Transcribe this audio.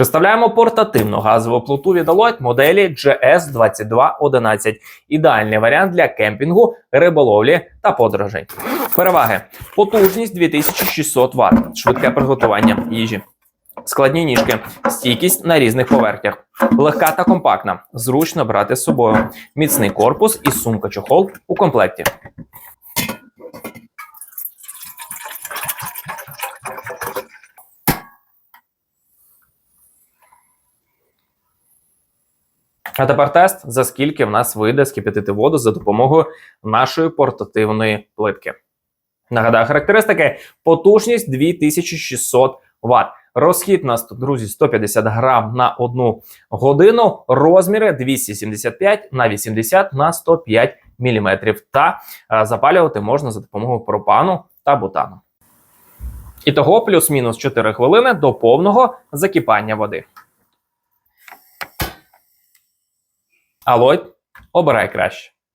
Представляємо портативну газову плиту від Alloyd моделі GS2211. Ідеальний варіант для кемпінгу, риболовлі та подорожей. Переваги: потужність 2600 Вт, швидке приготування їжі. Складні ніжки, стійкість на різних поверхнях, легка та компактна, зручно брати з собою, міцний корпус і сумка-чохол у комплекті. А тепер тест, за скільки в нас вийде скипятити воду за допомогою нашої портативної плитки. Нагадаю, характеристики: потужність 2600 Вт. Розхід нас друзі, 150 грам на одну годину. Розміри 275 на 80 на 105 мм. Та е, запалювати можна за допомогою пропану та бутану. І того плюс-мінус 4 хвилини до повного закипання води. Алой, обирай краще.